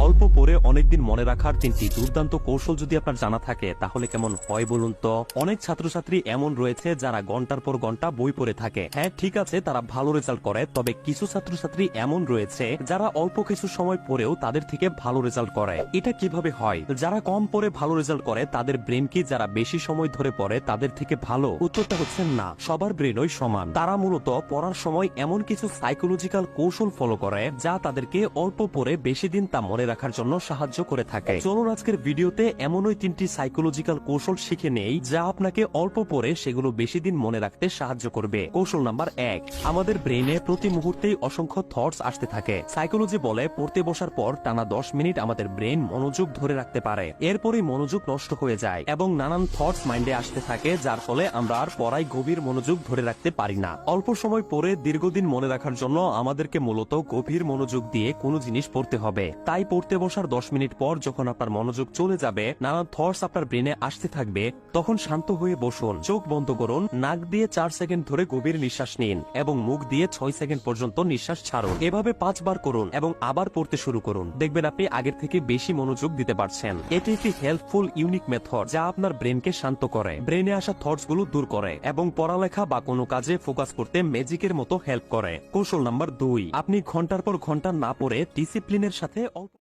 অল্প পরে অনেকদিন মনে রাখার তিনটি দুর্দান্ত কৌশল যদি আপনার জানা থাকে, তাহলে কেমন হয় বলুন তো? অনেক ছাত্রছাত্রী এমন রয়েছে যারা ঘণ্টার পর ঘণ্টা বই পড়ে থাকে। হ্যাঁ ঠিক আছে, তারা ভালো রেজাল্ট করে, তবে কিছু ছাত্রছাত্রী এমন রয়েছে যারা অল্প কিছু সময় পরেও তাদের থেকে ভালো রেজাল্ট করে। এটা কীভাবে হয়? যারা কম পরে ভালো রেজাল্ট করে, তাদের ব্রেন কি যারা বেশি সময় ধরে পড়ে, তাদের থেকে ভালো? উত্তরটা হচ্ছে না। সবার ব্রেনই সমান। তারা মূলত পড়ার সময় এমন কিছু সাইকোলজিক্যাল কৌশল ফলো করে, যা তাদেরকে অল্প পরে বেশি দিন তা মনে রাখার জন্য সাহায্য করে থাকে। চলুন আজকের ভিডিওতে এমনই তিনটি সাইকোলজিক্যাল কৌশল শিখে নেই, যা আপনাকে অল্প পরে সেগুলো বেশি দিন মনে রাখতে সাহায্য করবে। কৌশল নাম্বার এক, আমাদের ব্রেনে প্রতি মুহূর্তেই অসংখ্য থটস আসতে থাকে। সাইকোলজি বলে, পড়তে বসার পর টানা দশ মিনিট আমাদের ব্রেন মনোযোগ ধরে রাখতে পারে। এরপরই মনোযোগ নষ্ট হয়ে যায় এবং নানান থটস মাইন্ডে আসতে থাকে, যার ফলে আমরা আর পড়ায় গভীর মনোযোগ ধরে রাখতে পারি না। অল্প সময় পরে দীর্ঘদিন মনে রাখার জন্য আমাদেরকে মূলত গভীর মনোযোগ দিয়ে কোনো জিনিস পড়তে হবে। তাই পড়তে বসার দশ মিনিট পর যখন আপনার মনোযোগ চলে যাবে, নানান থটস আপনার ব্রেনে আসতে থাকবে, তখন শান্ত হয়ে বসুন। চোখ বন্ধ করুন, নাক দিয়ে চার সেকেন্ড ধরে গভীর নিঃশ্বাস নিন এবং মুখ দিয়ে ছয় সেকেন্ড পর্যন্ত নিঃশ্বাস ছাড়ুন। এভাবে পাঁচবার করুন এবং আবার পড়তে শুরু করুন। দেখবেন আপনি আগের থেকে বেশি মনোযোগ দিতে পারছেন। এটি একটি হেল্পফুল ইউনিক মেথড যা আপনার ব্রেনকে শান্ত করে ব্রেনে আসা থটসগুলো দূর করে এবং পড়ালেখা বা কোনো কাজে ফোকাস করতে ম্যাজিকের মতো হেল্প করে। কৌশল নাম্বার দুই, আপনি ঘণ্টার পর ঘণ্টা না পড়ে ডিসিপ্লিনের সাথে অল্প